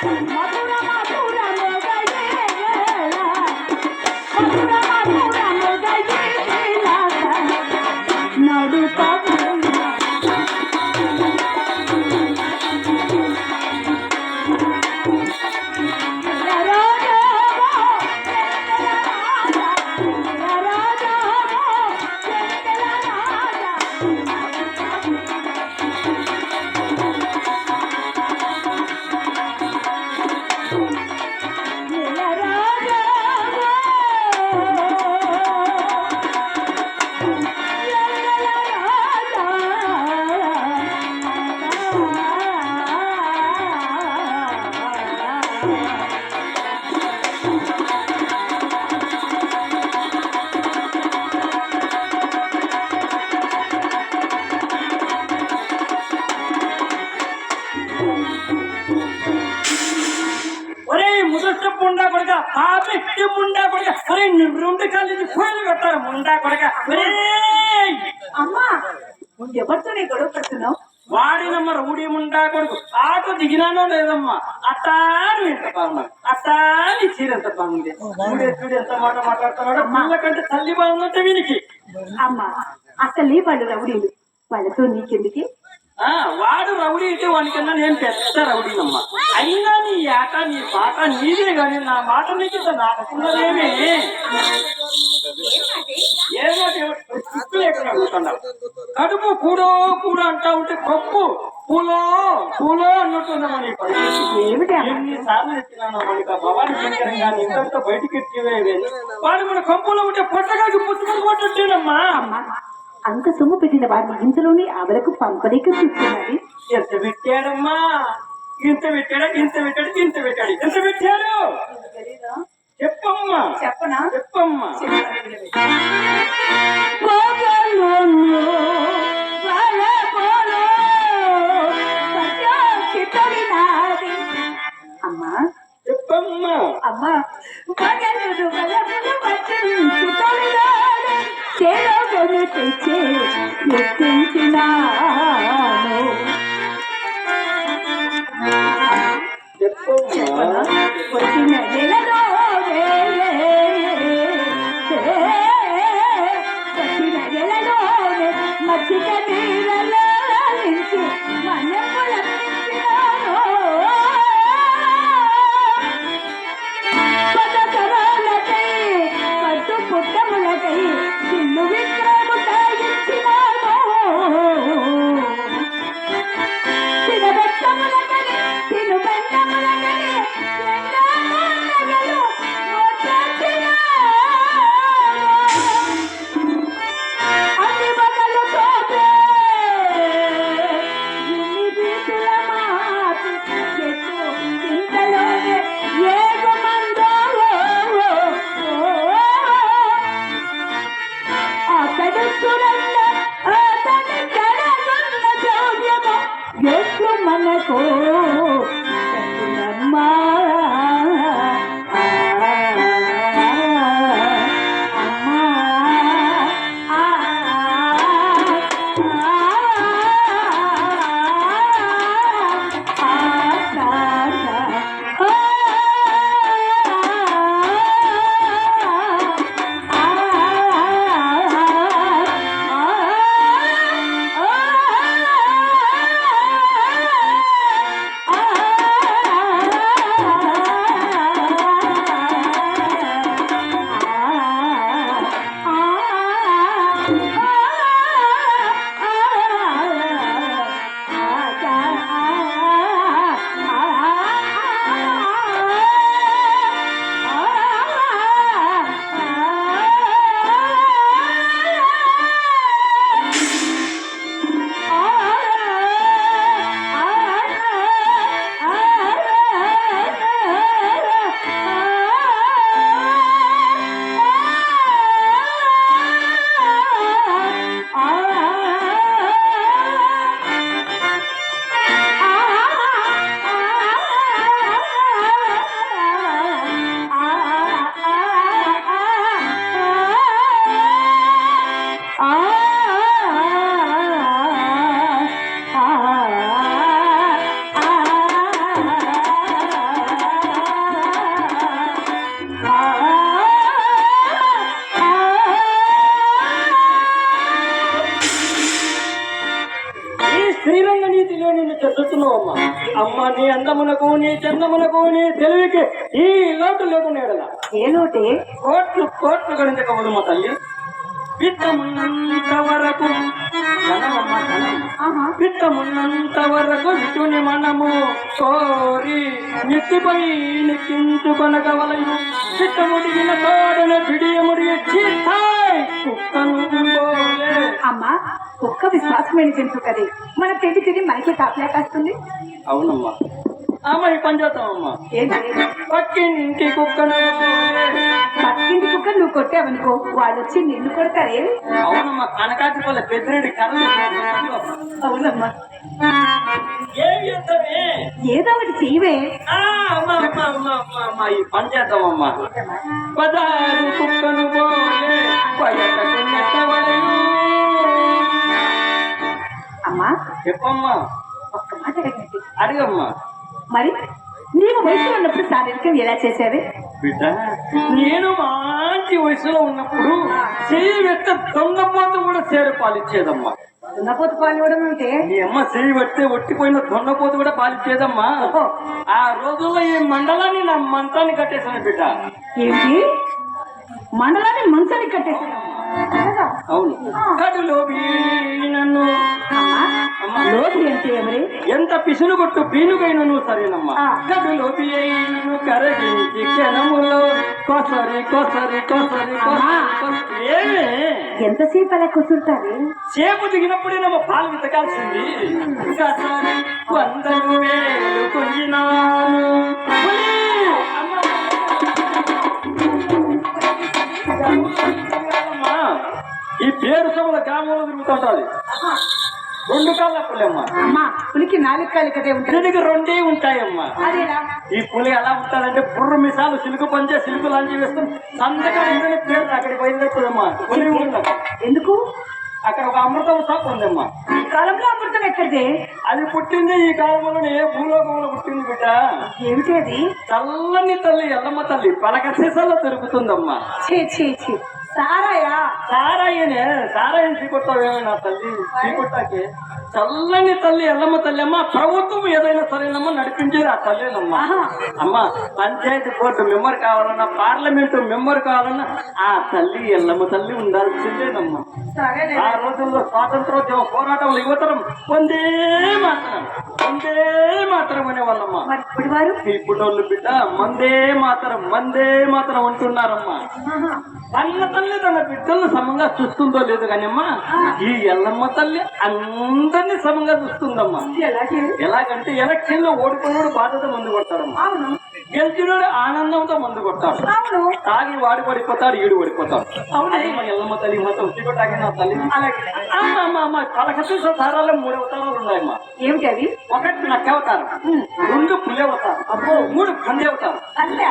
Thank. Munda కొడక. అమ్మా ఎవరితో నీ గొడవ పడుతున్నావు? వాడినమ్మ రౌడీ ముండా కొడుకు. ఆటో దిగినానో లేదమ్మా. అట్టా నువ్వు ఎంత బాగున్నావు అట్టా నీ చీర ఎంత బాగుంది? చూడు చూడు ఎంత మాట మాట్లాడుతున్నాడు. పిల్ల కంటే తల్లి బాగుందంటే వీనికి. అమ్మా అసలే వాళ్ళు రౌడీలు. వాళ్ళతో నీకెందుకే? వాడు రౌడీ అయితే వానికన్నా నేను పెద్ద రౌడీనమ్మా. అయినా నీ ఆట నీ పాట నీదే గాని నా మాట నీకు నాకున్నదేమి ఏదో చిక్కు లేకుండా కడుపు కూడో కూడ అంటా ఉంటే పప్పు పూలో పూలో అన్నట్టున్నామని ఏమిటి అమ్మా? ఎన్నిసార్లు ఎత్తినాను మనకి భవాని శంకరం గాని ఇంతటితో బయటికి ఎత్తివేవి వాడు మన కంపులో ఉంటే పొట్టగాకి పుట్టుకొని కొట్టేనమ్మా అమ్మా. అంత సొమ్ము పెట్టిన వారిని ఇంతలోనే ఆవిడకు పంపలేక చూస్తున్నది ఎంత పెట్టాడమ్మా? ఇంత పెట్టాడా? ఇంత పెట్టాడు? ఇంత పెట్టాడు? ఎంత పెట్టాడు? చెప్పమ్మా. చెప్పనా? చెప్పమ్మా. అమ్మా. చెప్పమ్మా. అమ్మా. పగలు బలములు పచ్చరించి వచ్చిన నెలలో నీ నీ తెలివికి ఈ లోటు లేకుండా ఏలోటే కోట్లు కోట్లు గణించకూడదు మా తల్లి పిత్తమున్నంత వరకు పిత్తమున్నంత వరకు విటుని మనము కోరి నెత్తిపై నెక్కించుకొనగవలయు పిత్తముడిగిన తోడన కుక్కను పోలే అమ్మా ఒక్క విశ్వాసమైన జంతు కదే. మన తిండి తిని మనకి కాపలా కాస్తుంది. అవునమ్మా. అమ్మ ఈ పని ఏంటి పక్కింటి కుక్కను. పక్కింటి కుక్క నువ్వు కొట్టావనుకో వాళ్ళు వచ్చి నిన్ను కొడతారే? అవునమ్మా కనకాటి పల్లె పెద్దిరెడ్డి కర్ర అవునమ్మా. ఏం ఏదో ఒకటి చెయ్యవే. ఆ, అమ్మ అమ్మ అమ్మ అమ్మ అమ్మ ఈ పని చేద్దామమ్మా కుక్కను పోలే. అమ్మా. చెప్పమ్మా. ఒక్క మాట అడగండి. అడిగమ్మా. మరి? నీవు వయసులో ఉన్నప్పుడు శారీరకం ఎలా చేసేవి బిడ్డ నేను మంచి వయసులో ఉన్నప్పుడు చెయ్యి వెత్త దొంగపోతు కూడా చేరు పాలిచ్చేదమ్మా. దున్నపోతు పాలు ఇవ్వడం అంటే? నీ అమ్మ చెయ్యి పడితే ఒట్టిపోయిన దొంగపోతు కూడా పాలిచ్చేదమ్మా. ఆ రోజుల్లో ఈ మండలాన్ని నా మంతాన్ని కట్టేశాను బిడ్డ. ఏంటి? మండలాన్ని మంచానికి కట్టేసాను అలాగా? అవును. కడులో నన్ను. అమ్మా. లోపలి అంటే ఎవరి? ఎంత పిసులు కొట్టు పీనుగైన నువ్వు సరేనమ్మా ఆ. కడులో బియ్యను కరగించి క్షణములో కొసరి కొసరి కొసరి అమ్మా. కొసరి ఏమే ఎంతసేపు అలా కుసురుతారు చేపు దిగినప్పుడేనమ్మా పాలు వెతకాల్సింది కసరి వందలు వేలు కొయ్యినాను ఒలే! అమ్మ! అమ్మా, ఈ పేరు సభల గ్రామంలో తిరుగుతుంటాది రెండు కాళ్ళ పుల్లమ్మా అమ్మా పులికి నాలుగు కాళ్ళు కదే దీనికి రెండే ఉంటాయమ్మా. ఈ పులి ఎలా ఉంటాడంటే బుర్ర మిసాలు సిలుకు పంచే సిలుకు లాంచి వేస్తాం. సంతకం ఉందని పేరు అక్కడికి బయలుదేరుతుందమ్మా పులి ఎందుకు? అక్కడ ఒక అమృతం షాప్ ఉందమ్మా. ఈ కాలంలో అమృతం ఎక్కడిదే? అది పుట్టింది ఈ కాలంలోనే ఏ భూలోకంలో పుట్టింది బిడ్డ? ఏమిటి అది? చల్లని తల్లి ఎల్లమ్మ తల్లి పలక సీసాలో దొరుకుతుందమ్మా ఛీ. ಸಾರಾಯ. ಸಾರ ಏನೇ ಸಾರ ಏನ್ ಸಿಗೊಟ್ಟಾವೇನ ನಾ ತಲ್ಲಿ ಸಿಗೊಟ್ಟಾಕೆ చల్లని తల్లి ఎల్లమ్మ తల్లి అమ్మ ప్రభుత్వం ఏదైనా సరేనమ్మా నడిపించేది ఆ తల్లేనమ్మా. అమ్మ పంచాయతీ బోర్డు మెంబర్ కావాలన్నా పార్లమెంటు మెంబర్ కావాలన్నా ఆ తల్లి ఎల్లమ్మ తల్లి ఉండాల్సిందేనమ్మా. ఆ రోజుల్లో స్వాతంత్రోద్యమ పోరాటంలో యువతరం వందే మాత్రం వందే మాత్రం అనేవాళ్ళమ్మా. ఇప్పుడు వాళ్ళు బిడ్డ మందే మాత్రం మందే మాత్రం అంటున్నారమ్మా. కన్న తల్లి తన బిడ్డలను సమంగా చూస్తుందో లేదు కానమ్మా ఈ ఎల్లమ్మ తల్లి అందరినీ సమంగా చూస్తుందమ్మా. ఎలాగే? ఎలాగంటే ఎలక్షన్లో ఓడిపోయినోడు బాధ్యత ముందు కొడతాడమ్మా అవును. గెలిచినోడు ఆనందంతో మందు కొట్టాడు అవును. తాగి వాడి పడిపోతాడు ఈడు పడిపోతాడు. అవును. మన ఎల్లమ్మ తల్లి తాగిన తల్లి. అలాగే. అమ్మ అమ్మ అమ్మ పదకొండు అవతారాలు మూడు అవతారాలు ఉన్నాయమ్మా. ఏమిటి అవి? ఒకటి నక్క అవతారం రెండు పులి అవతారం అబ్బో మూడు పంది అవతారం. అంతే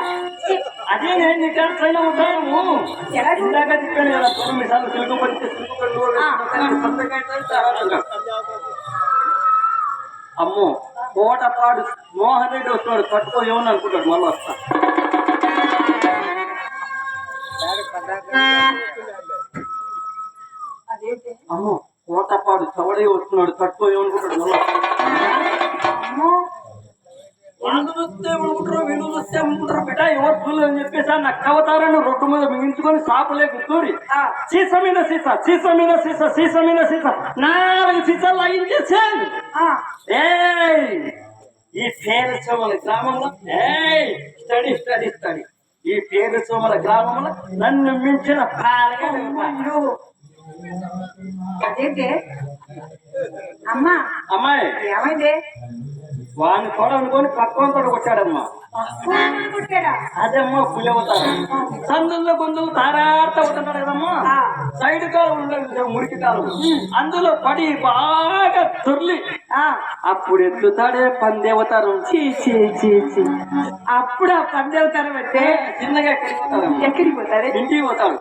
అదే నేను నీకు ట్రైన్ అవుతాను ఎలా ఇందాక చెప్పాను కదా తొమ్మిది సార్లు సిలుగు పళ్ళు అమ్మో కోటపాడు మోహన్ రెడ్డి వస్తున్నాడు. పట్టుకో ఏమని అనుకుంటాడు మళ్ళీ వస్తా. అమ్మో కోటపాడు చవడే వస్తున్నాడు. పట్టుకో ఏమనుకుంటాడు? మళ్ళీ అమ్మో వాళ్ళు వస్తే అనుకుంటారు వీళ్ళు వస్తే అనుకుంటారు బిడ్డ ఎవరు చూడలేదు అని చెప్పేసి ఆ నక్క అవతారాన్ని రొట్టు మీద మిగించుకొని సాపులే ఆ, సీస మీద సీస సీస మీద సీస సీస మీద సీస. నాలుగు సీసాలు లాగించేసాను ఈ పేరు సోమల గ్రామంలో స్టడీ స్టడీ స్టడీ. ఈ పేరు సోమల గ్రామంలో నన్ను మించిన అయ్యో. అదేంటి? అమ్మా. అమ్మాయి. ఏమైంది? వాడిని కూడా అనుకొని పక్కన కూడా కొట్టాడమ్మా. కొట్టాడా? అదమ్మా పులి అవుతారు. సందుల్లో గొంతులు తారాడుతూ ఉంటున్నాడు కదమ్మా. ఆ, సైడ్ కాలం ఉండదు మురికి కాలం. అందులో పడి బాగా దొర్లి ఆ, అప్పుడు ఎత్తుతాడే పందేవతారం చీ, చీ, చీ, చీ. అప్పుడు ఆ పందేవతారం అంటే చిన్నగా ఎక్కడికి పోతారు ఇంటికి పోతాడు.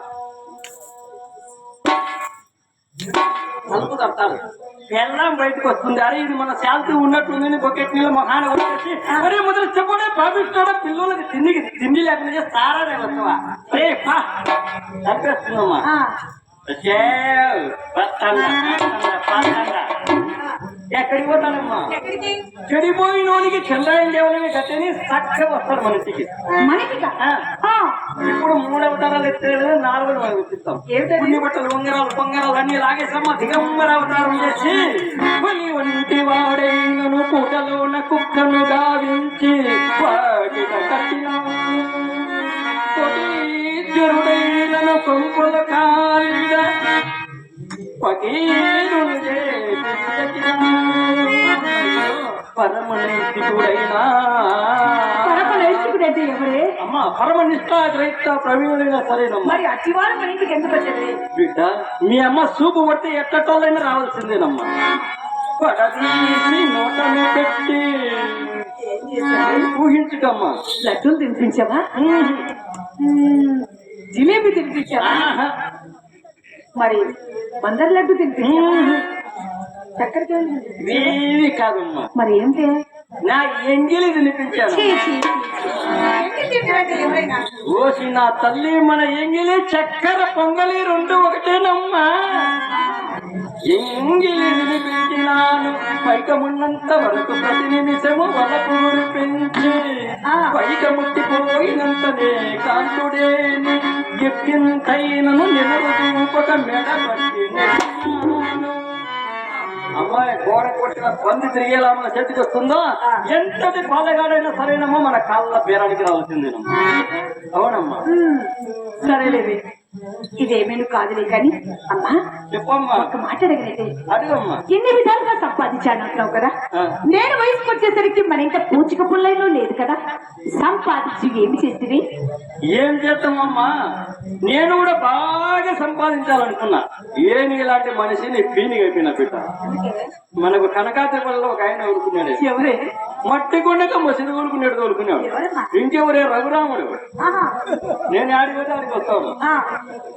ఎల్లం బయటకు వస్తుంది. అరే ఇది మన శాంతి ఉన్నట్టుంది. బొకెట్ నీళ్ళ మొహాన వచ్చేసి అరే మొదలు చెప్పడే భావిస్తాడా పిల్లలకి తిండికి తిండి లేకుండా చేసి తారాడే వస్తావా రే పా. ఎక్కడికి ఎక్కడికి? చెడిపోయినోనికి చంద్రాయణ దేవుని గట్టని చక్కగా వస్తాడు మన ఇంటికి ఇప్పుడు మూడు అవతారాలు ఎత్తేది నాలుగు మనం ఎత్తిస్తాం? పుణ్య బట్టలు ఉంగరాలు పొంగరాలు అన్ని లాగేసమ్మ దిగంబర అవతారం చేసి పులి వంటి వాడైనను పూటలోన కుక్కను గావించి కట్టిన. జరుడైనను కొంపుల కాలిగా పకీరును చేసి పరమనైతికుడైనా పరమ నైతికుడంటే ఎవరే? అమ్మ పరమ నిష్ఠాగ్రహిత ప్రవీణుడైనా సరేనమ్మా. మరి అట్టివారు మన ఇంటికి ఎందుకు వచ్చేది బిడ్డ మీ అమ్మ సూపు పట్టి ఎక్కటోళ్ళైనా రావాల్సిందేనమ్మా. పడదీసి నోటను పెట్టి ఊహించుకమ్మా. లడ్డూలు తినిపించావా. జిలేబీ తినిపించావా. మరి బందర్ లడ్డు తినిపించావా? ఇవేవి కాదమ్మా. మరి ఏంటి? నా ఎంగిలి ఓసి నా తల్లి మన ఎంగిలి చక్కెర పొంగలి రెండు ఒకటేనమ్మా. ఎంగిలి వినిపించినాను. పైకమున్నంత వరకు ప్రతి నిమిషము వలకూరు పెంచి. పైక ముట్టిపోయినంతనే కాంతుడేని ఎప్పింతైనను నెలరు చూపక మెడబట్టి నెట్టినాను. అమ్మాయి గోడ కొట్టిన పంది తిరిగేలా మన చేతికి వస్తుందో ఎంతటి బాలగాడైనా సరేనమ్మా మన కాళ్ళ బేరానికి రావాల్సిందేనమ్మా. అవునమ్మా. మ్మ్. సరేలేవి ఇదేమేను కాదులే కానీ అమ్మా చెప్పమ్మా. ఒక మాట అడగలేదు. ఎన్ని విధాలుగా సంపాదించాను అంటున్నావు కదా. నేను వయసుకు వచ్చేసరికి మన ఇంట పూచిక పుల్లైలో లేదు కదా? సంపాదించి ఏమి చేసివి ఏం చేస్తామమ్మా? నేను కూడా బాగా సంపాదించాలనుకున్నా. ఏమి ఇలాంటి మనిషిని పీని అయిపోయిన బిడ్డ. మనకు కనకాతిపల్లిలో ఒక ఆయన ఊరుకున్నాడు. ఎవరే? మట్టి కొండక మసిది ఊరుకున్నాడు తోలుకున్నాడు. ఎవరమ్మా? ఇంకెవరే? రఘురాముడు. నేను ఆడికి పోతే ఆడికి వస్తాడు ఆ,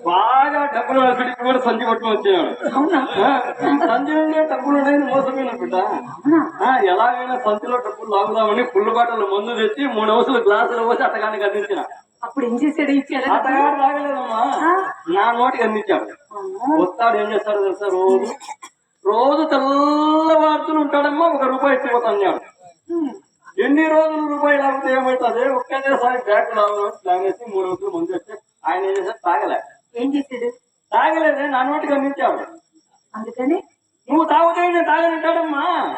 బాగా డబ్బులు పిడికి కూడా సంచి పట్టుకుని వచ్చాడు అవునా? ఆ, సంచిలో డబ్బులు ఉన్నాయని మోసమైన బిడ్డ. ఎలాగైనా సంచిలో డబ్బులు లాగుదామని పుల్లు బాటలు మందు తెచ్చి మూడు అవసరాలు గ్లాసులు పోసి అట్టగానికి అందించిన. అప్పుడు ఏం చేశాడు? ఇచ్చాడు అట్టగాడు తాగలేదమ్మా నా నోటికి అందించాడు. వస్తాడు ఏం చేస్తాడు తెలుసా రోజు? రోజు తెల్లవారుతూ ఉంటాడమ్మా ఒక రూపాయి ఇచ్చిపోతాను అన్నాడు. ఎన్ని రోజులు రూపాయి లాగితే ఏమవుతుంది ఒక్కటేసారి బ్యాగ్ లాగేసి మూడు రోజులు ముందు వచ్చి ఆయన ఏం చేశాడు? తాగలే. ఏం చేశాడు? తాగలేదే నా నోటికి అందించాడు అందుకని నువ్వు తాగుతే నేను తాగనంటాడమ్మా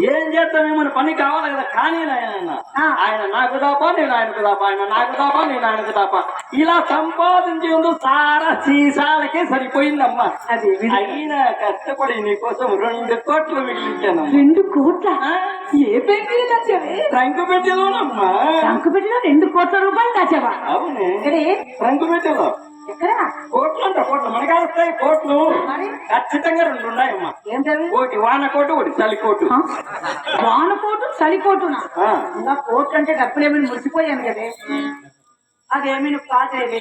ఏం చేస్తామేమో పని కావాలి కదా. కానీ ఆయన. ఆయన నాకు దాపా నేను ఆయనకు దాపా ఆయన నాకు దాపా నేను ఆయనకు దాపా. ఇలా సంపాదించేందు సారా సీసాలకే సరిపోయిందమ్మా. అది. అయినా కష్టపడి నీకోసం రెండు కోట్లు మిగిలించాను. రెండు కోట్ల? ఏ పెట్టి రంగు పెట్టెలోనమ్మా. పెట్టిలో రెండు కోట్ల రూపాయలు దాచావా? అవును. రంగు పెట్టెలో. కోట్లు కోట్లు. మనకి వస్తాయి? కోట్లు? ఖచ్చితంగా రెండు ఉన్నాయమ్మా ఒకటి వాన కోటు ఒకటి చలి కోటు ఆ? వానకోటు చలికోటునా. ఇంకా కోట్లు అంటే డబ్బులేమీ మురిసిపోయాను కదే. అదేమీ నువ్వు కాదేవి?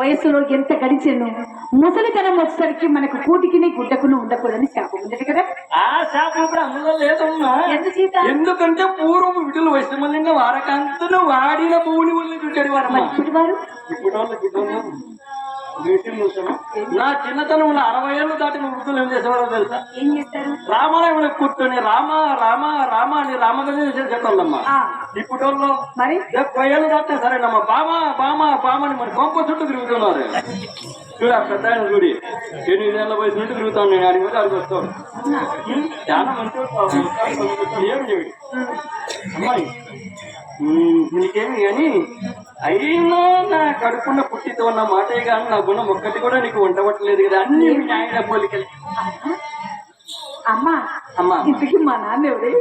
వయస్సులో ఎంత గడిచాను? ముసలితనం వచ్చేసరికి మనకు కూటికిని గుడ్డకును ఉండకూడదని శాపం ఉంది కదా. ఆ శాపం ఇప్పుడు అందులో లేదమ్మా. ఎందుకంటే పూర్వం విడుదల వయసుమల్లిన వారకంతను వాడిన భూమి వల్ల చుట్టాడు వారమ్మా. ఇప్పుడు వారు నా చిన్నతనంలో అరవై ఏళ్ళు దాటిన వృద్ధులు ఏం చేసేవారో తెలుసా? ఏం చేస్తారు? రామాలయంలో కూర్చొని రామ రామ రామ అని రామగజ ఆ, ఇప్పుడు మరి? డెబ్బై ఏళ్ళు దాటినా సరేనమ్మా. బామ బామ బామ అని మరి కొంప చుట్టూ తిరుగుతున్నారు. చూడ పెద్ద ఆయన చూడి. ఎనిమిదేళ్ళ వయసు నుండి తిరుగుతాను నేను. అడిగి పోతే అడిగి? ఉమ్, చాలా మంచి ఏం చెవి అమ్మాయి. నీకేమి కానీ అయినా నా కడుపున్న పుట్టితో ఉన్న మాటే కానీ నా గుణం ఒక్కటి కూడా నీకు ఉండవట్లేదు కదా. అన్ని న్యాయ పోలికలు అమ్మా అమ్మా. ఇంతకీ మా నాన్న ఎవరి?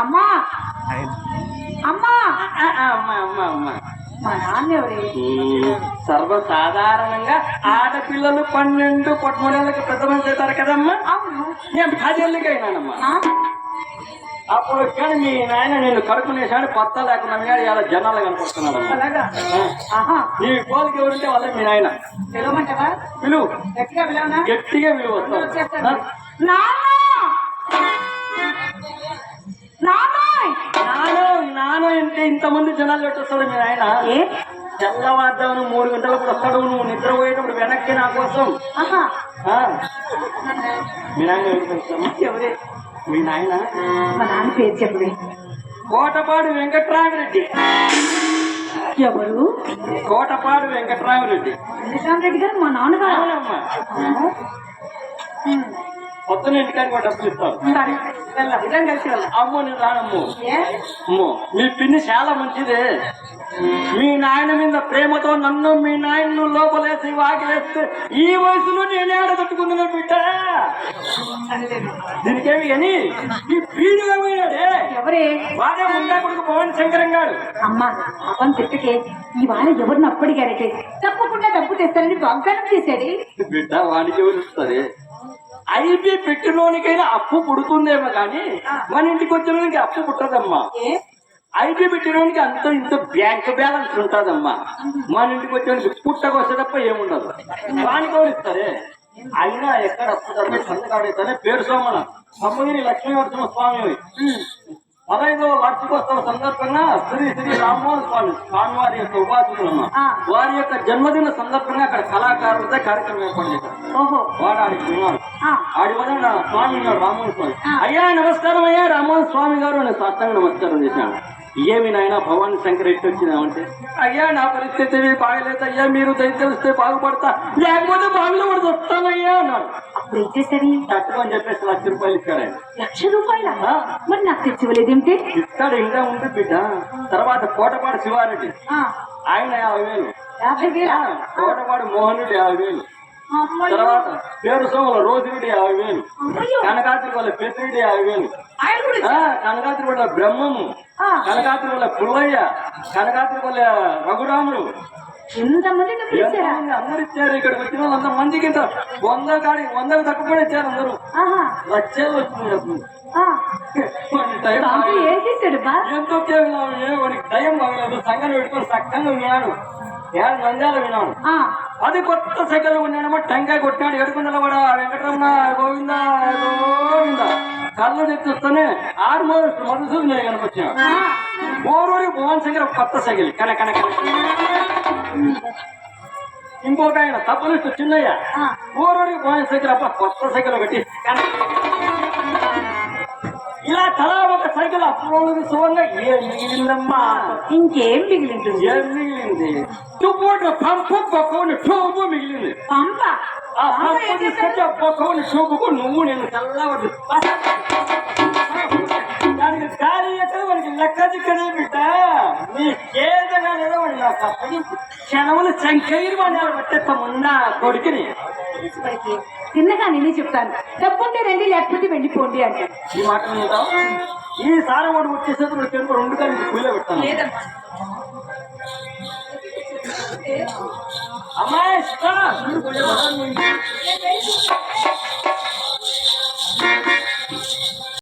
అమ్మా. అమ్మా. అమ్మా అమ్మా అమ్మా. మా నాన్న ఎవరి? సర్వసాధారణంగా ఆడపిల్లలు పన్నెండు పదమూడేళ్ళకి పెద్ద మంది అవుతారు కదమ్మా నేను పదేళ్ళకైనానమ్మా ఆ? అప్పుడు కానీ మీ నాయన నేను కడుపునేసాడు కొత్త లేకుండా కానీ ఇలా జనాలు కనపడుతున్నాడమ్మా అలాగా? ఆహా. నీ పోలికి ఎవరుంటే వాళ్ళే మీ నాయన. పిలవమంటావా? పిలువు గట్టిగా పిలవనా? గట్టిగా పిలువు నాన్నోయ్! నాను నాను అంటే ఇంతమంది జనాలు పెట్టొస్తాడు మీ నాయన? ఏ? తెల్లవారుజామున మూడు గంటలకు వస్తాడు నువ్వు నిద్రపోయేటప్పుడు వెనక్కి నా కోసం. మీ నాయన? ఎవరే? మీ నాయన? మా నాన్న పేరు చెప్పవే కోటపాడు వెంకట్రామరెడ్డి. ఎవరు? కోటపాడు వెంకట్రామరెడ్డి. రెడ్డి గారు మా నాన్నగారు. అవునమ్మా. పొద్దున ఇంటికానికి ఒక డబ్బులు ఇస్తాను. అమ్మో నేను రానమ్ము. మీ పిన్ని చాలా మంచిదే. మీ నాయన మీద ప్రేమతో నన్ను మీ నాయన్ను లోపలేసి వాకిలేస్తే ఈ వయసులో నేనే ఆడగట్టుకున్నాను బిడ్డ. దీనికేమి అని ఈ పీడుగా పోయినాడే ఎవరే? వాడే ఉండా కొడుకు పవన్ శంకరం గారు. అమ్మా అప్పని తిట్టకే. ఇవాళ ఎవరిని అప్పడిగారటే తప్పకుండా డబ్బు తెస్తారని వాగ్దానం చేశాడే. బిడ్డ వాడికి ఎవరు ఐపీ పెట్టినోనికైనా అప్పు పుడుతుందేమో కానీ మన ఇంటికి వచ్చినోనికి అప్పు పుట్టదమ్మా. ఐటీ పెట్టినోనికి అంత ఇంత బ్యాంక్ బ్యాలెన్స్ ఉంటుందమ్మా. మన ఇంటికి వచ్చేవానికి పుట్టకొస్తే తప్ప ఏముండదు. వానికి ఎవరు ఇస్తారే? అయినా ఎక్కడ తప్ప సంతకాడైతేనే పేరు సోమన సమ్మగిరి లక్ష్మీనరసింహ స్వామి. పదహైదవ వార్షికోత్సవ సందర్భంగా శ్రీ శ్రీ రామ్మోహన్ స్వామి స్వామివారి యొక్క ఉపాసకులమ్మ ఆ. వారి యొక్క జన్మదిన సందర్భంగా అక్కడ కళాకారులతో కార్యక్రమం ఏర్పాటు చేశారు. వాడు ఆడి వల్ల నా స్వామి రామోహన్ స్వామి. అయ్యా నమస్కారం అయ్యా రామోహన్ స్వామి గారు నేను సాష్టాంగ నమస్కారం చేశాను ఏమి నాయన భవాని శంకర్ ఎట్టి వచ్చినామంటే అయ్యా నా పరిస్థితి ఏమీ బాగలేదు అయ్యా మీరు దయ తెలిస్తే బాగుపడతా. లేకపోతే బావిలో కూడా వస్తానయ్యా అన్నాడు. చేశారు? కట్టుకొని చెప్పేసి లక్ష రూపాయలు ఆయన. లక్ష రూపాయల? మరి నాకు తెచ్చివ్వలేదేమిటి? ఇస్తాడు ఇంకా ఉంది బిడ్డ. తర్వాత కోటపాడు శివారెడ్డి. ఆ, ఆయన యాభై వేలు. యాభై వేల? కోటపాడు మోహన్ రెడ్డి యాభై వేలు. తర్వాత పేరు సోముల రోజురెడ్డి యాభై వేలు. కనకాద్రి వాళ్ళ పెద్దిరెడ్డి యాభై వేలు. కనకాద్రి వాళ్ళ బ్రహ్మము. ఆ, కనకాద్రి వాళ్ళ పుల్లయ్య. డబ్బులు ఇచ్చారా ఎంతమంది అందరు ఇచ్చారు ఇక్కడికి వచ్చిన వాళ్ళు అంత మందికి వంద కాడి వందకు తక్కువ కూడా ఇచ్చారు అందరూ. వచ్చింది బా? ఎంతో టైం బాగలేదు. సంఘాన్ని పెట్టుకొని చక్కగా వినాడు ఏడు నంద్యాల వినాడు ఆ, అది కొత్త సైకిల్ ఉన్నాడమ్మా టెంకాయ కొట్టినాడు ఎడుకుండలో కూడా వెంకటరమణ గోవింద గోవింద. కళ్ళు తెచ్చుస్తూనే ఆల్మోస్ట్ మధుసూదన కనిపించాడు ఆ, ఓరూరి భువన్ శంకర్ కొత్త సైకిల్. కన కన ఇంకొక ఆయన తప్పనిస్తూ చిన్నయ్య. ఓరూరి భువన్ శంకర్ అప్ప కొత్త సైకిల్ ఒకటి. కన. ఇలా తలా ఒక సైకిల్ అప్పుడు సువంగా ఏం మిగిలిందమ్మా? ఇంకేం మిగిలింటుంది ఏం మిగిలింది? తువ్వుడు పంపు పక్కన టోపు మిగిలింది. పంప? ఆ పంప ఏం పంపు చేశాడు? తీసుకొచ్చి ఆ పొక్కని చూపుకు నువ్వు నేను చల్లవద్దు. దానికి గాలి ఎక్కడ మనకి లెక్క దిక్కదే బిడ్డ. నీ కేదగా లేదా వాడు నా పక్కని క్షణములు శంకైరు వాడిని పట్టేస్తామున్నా కొడుకుని. వాడికి. తిన్నగా నేనే చెప్తాను. డబ్బుంటే రండి లేకపోతే వెళ్ళిపోండి అంటే ఈ మాట ఈ సారి వాడు వచ్చేసేది తెలుపు రెండు పుల్ల పెడతాను. లేదమ్మా. అమ్మాయి.